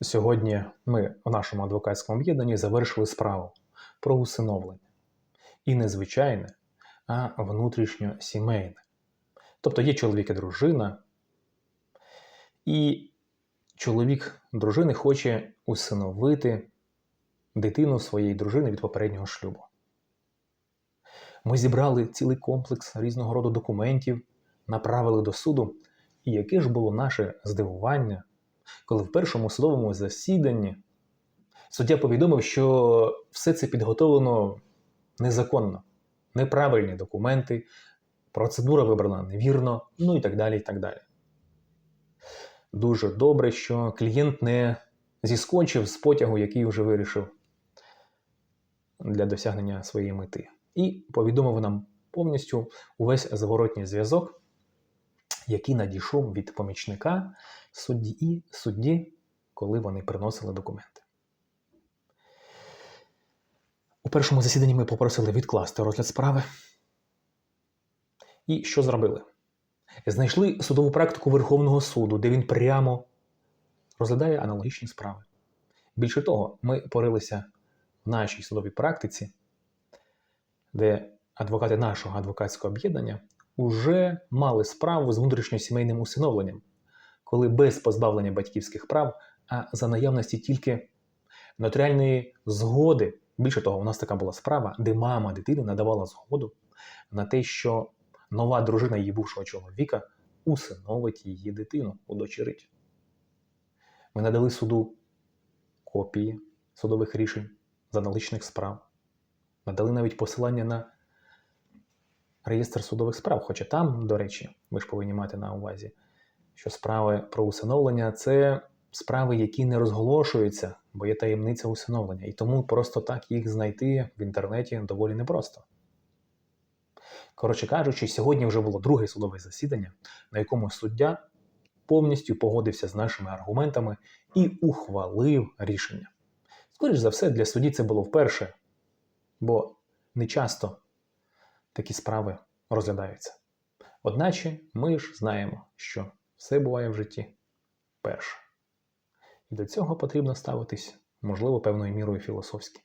Сьогодні ми в нашому адвокатському об'єднанні завершили справу про усиновлення. І не звичайне, а внутрішньосімейне. Тобто є чоловік і дружина, і чоловік дружини хоче усиновити дитину своєї дружини від попереднього шлюбу. Ми зібрали цілий комплекс різного роду документів, направили до суду. І яке ж було наше здивування, коли в першому судовому засіданні суддя повідомив, що все це підготовлено незаконно, неправильні документи, процедура вибрана невірно, ну і так далі. і так далі. Дуже добре, що клієнт не зіскочив з потягу, який вже вирішив для досягнення своєї мети. І повідомив нам повністю увесь зворотній зв'язок, який надійшов від помічника судді і судді, коли вони приносили документи. У першому засіданні ми попросили відкласти розгляд справи. І що зробили? Знайшли судову практику Верховного суду, де він прямо розглядає аналогічні справи. Більше того, ми порилися в нашій судовій практиці, де адвокати нашого адвокатського об'єднання вже мали справу з внутрішньосімейним усиновленням, коли без позбавлення батьківських прав, а за наявності тільки нотаріальної згоди. Більше того, у нас така була справа, де мама дитини надавала згоду на те, що нова дружина її бувшого чоловіка усиновить її дитину, удочерить. Ми надали суду копії судових рішень з аналогічних справ, надали навіть посилання на реєстр судових справ. Хоча там, до речі, ви ж повинні мати на увазі, що справи про усиновлення це справи, які не розголошуються, бо є таємниця усиновлення. І тому просто так їх знайти в інтернеті доволі непросто. Коротше кажучи, сьогодні вже було друге судове засідання, на якому суддя повністю погодився з нашими аргументами і ухвалив рішення. Скоріше за все, для судді це було вперше, бо не часто такі справи розглядаються. Одначе ми ж знаємо, що все буває в житті перше. І до цього потрібно ставитись, можливо, певною мірою філософськи.